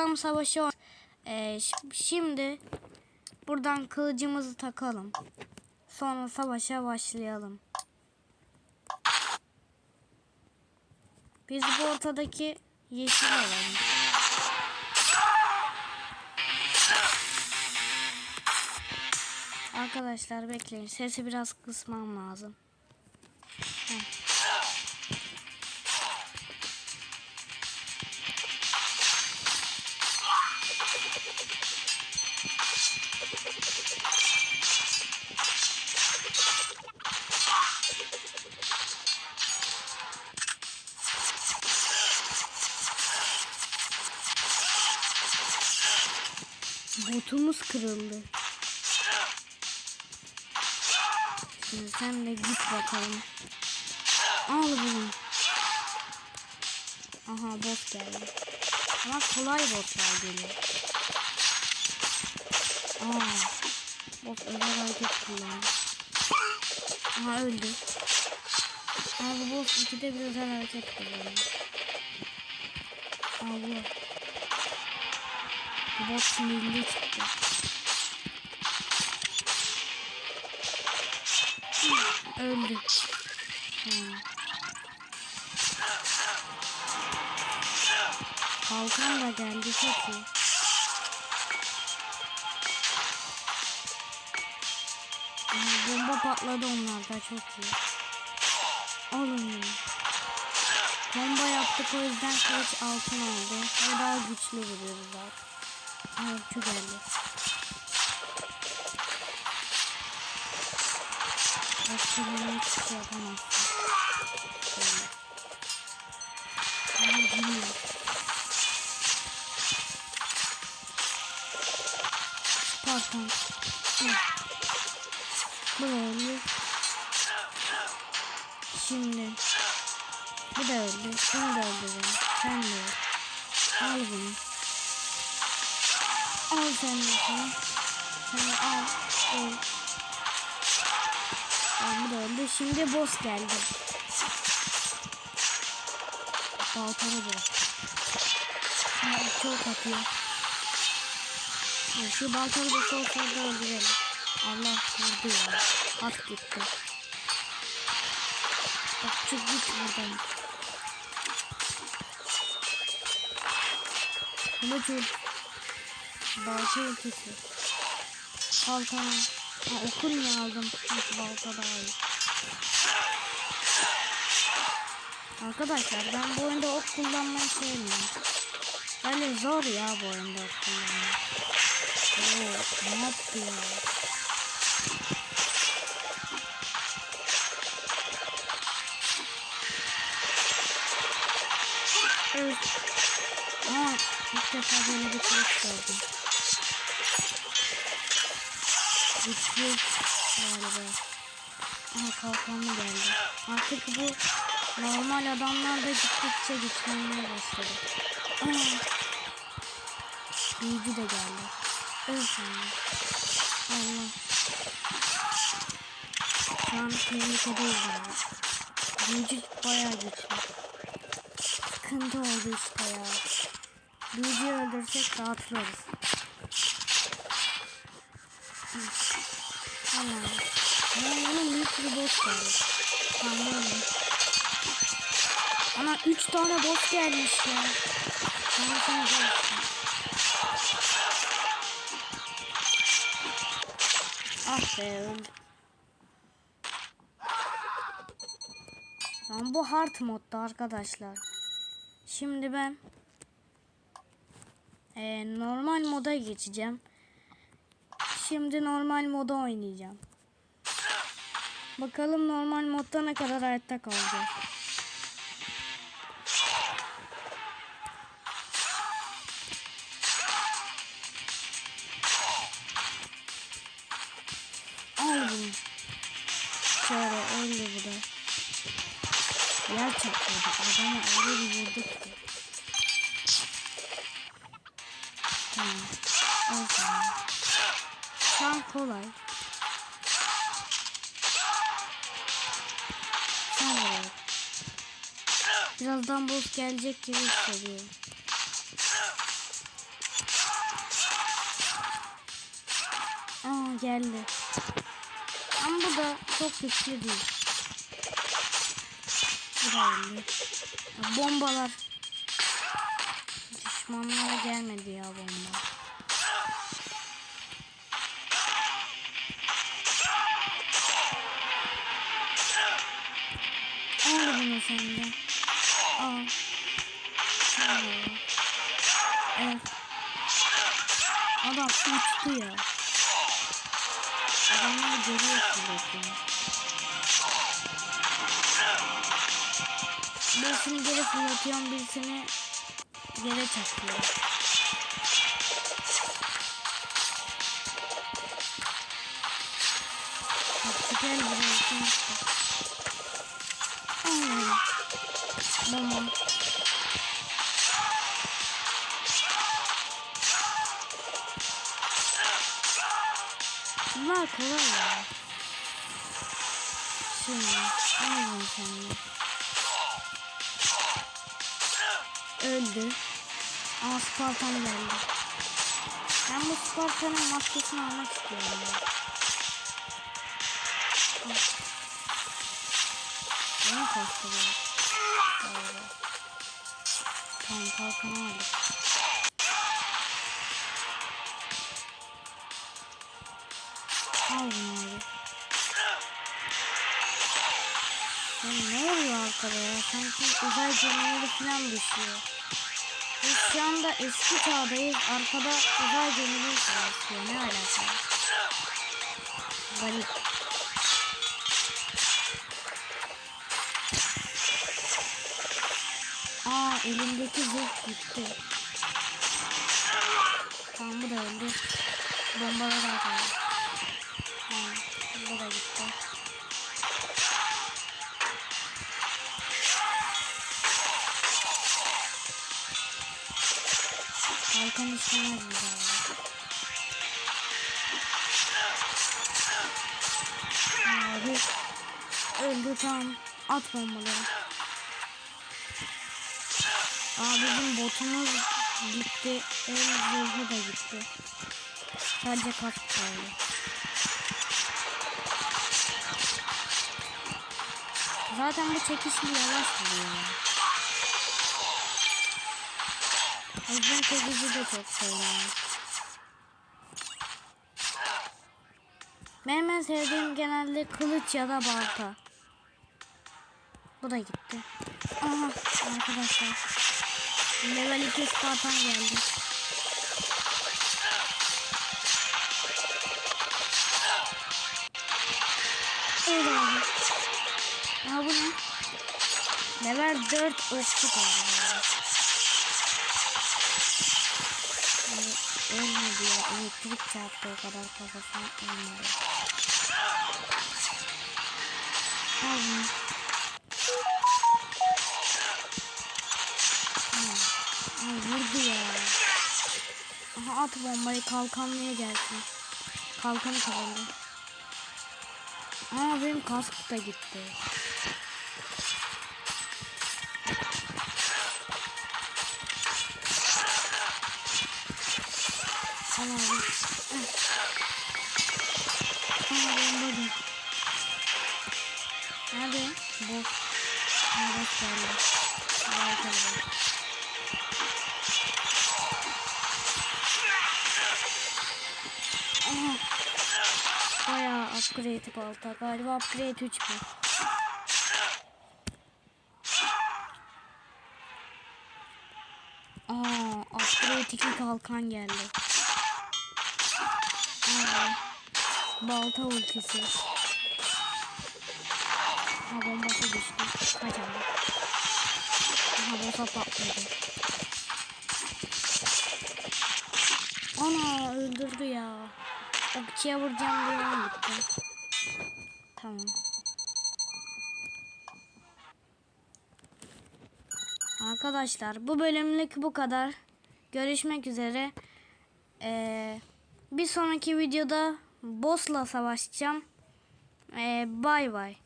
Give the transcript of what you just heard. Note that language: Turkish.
Tam savaşı var. Ee, şimdi buradan kılıcımızı takalım. Sonra savaşa başlayalım. Biz bu ortadaki yeşil alalım. Arkadaşlar bekleyin. Sesi biraz kısmam lazım. Botumuz kırıldı. Şimdi sen de git bakalım. Al bunu. Aha boss geldi. Ama kolay bosslar geliyor. Aa. Boss özel hareket kullandı. Aha öldü. Ama bu boss 2'de bir özel hareket kullandı. Allah. Boss sinirli çıktı. Öldü. Hmm. Kalkan da geldi çok iyi. Aha, bomba patladı onlarda çok iyi. Alın bunu. Bomba yaptık o yüzden kılıç altın oldu. Ve daha güçlü vuruyoruz artık. Çok geldi. Başka bir hiçbir şey yapamazsın. Ama gülüyor. Spartan. Hı. Böyle. Şimdi. Bu da öldü. Bunu da öldürelim. Sen de öl. Al bunu. Al sen de şunu. Sen al. Öl. Tamam bu. Şimdi boss geldi. Baltalı boss. Şimdi çok atıyor. Ya Şu baltalı boss olsaydı öldürelim. Allah vurdu ya. At gitti. Bak çık git buradan. Kılıcı. Balta ultisi. Kalkana. Ha, okul mu aldım? Balta daha iyi. Arkadaşlar ben bu oyunda ok kullanmayı sevmiyorum. Böyle zor ya bu oyunda ok kullanmak. Oo, ne yaptı ya? Evet. Aa, ilk defa böyle bir kılıç gördüm. Güçlü galiba. Aha kalkanlı geldi. Artık bu normal adamlar da gittikçe güçlenmeye başladı. Aa. Büyücü de geldi. Öl sana. Allah. Şu an tehlikedeyiz yani. Büyücü bayağı güçlü. Sıkıntı oldu işte ya. Büyücüyü öldürsek rahatlarız. Tamam. Ama bunun bir boss geldi. Tamam. Ama 3 tane boss gelmiş ya. Şansınız olsun. Ah be. Tamam bu hard modda arkadaşlar. Şimdi ben eee, normal moda geçeceğim. Şimdi normal moda oynayacağım. Bakalım normal modda ne kadar hayatta kalacağız. Al bunu. Şöyle öldü bu da. Yer. Adamı öyle bir vurduk ki. kolay. Sanırım. Birazdan boss gelecek gibi hissediyorum. Aa geldi. Ama bu da çok güçlü değil. Burayı. Bombalar. Düşmanlara gelmedi ya bomba. Sende. Al. Al. Evet. Adam uçtu ya. Adamlar geliyor sürekli. Birisini geri fırlatıyorum, birisini yere çakıyorum. Bak süper bir kolay ya. Şimdi alalım seni. Öldü. Aa Spartan geldi. Ben bu Spartan'ın maskesini almak istiyorum. Ya. Ne kastı bu? Doğru. Tamam kalkanı aldık. Al bunu abi. Ya ne oluyor arkada ya? Sanki uzay gemileri falan düşüyor. Biz şu anda eski çağdayız. Arkada uzay gemileri savaşıyor. Ne alaka? Garip. Aa elimdeki zırh gitti. Tamam bu da öldü. Bombalar Bir daha. Abi öldü tamam. At bombaları. Aa bizim botumuz gitti. El zırhı da gitti. Sadece kask kaldı. Zaten bu çekişli yavaş vuruyor. Uzun çekici de çok seviyorum. Benim en sevdiğim genelde kılıç ya da balta. Bu da gitti. Aha arkadaşlar. Level 2 Spartan geldi. Abi. Ya bu ne? Level 4 okçu kaldı. Ölmedi ya. Elektrik çarptı kadar kafasına ölmedi. Al bunu. Ay vurdu ya. Aha at bombayı kalkanlıya gelsin. Kalkanı kazandı. Aa benim kask da gitti. Tamam abi. Aa bomba da. Nerede? Boss. Boss geldi. Bakalım. Aha. Bayağı upgrade balta. Galiba upgrade 3 bu. Aa, upgrade 2 kalkan geldi. Balta ultisi. Ha bombası düştü. Kaçalım. Aha bossa patladı. Ana öldürdü ya. Okçuya vuracağım diye ben gittim. Tamam. Arkadaşlar bu bölümlük bu kadar. Görüşmek üzere. Ee, bir sonraki videoda boss'la savaşacağım. Ee, bay bay.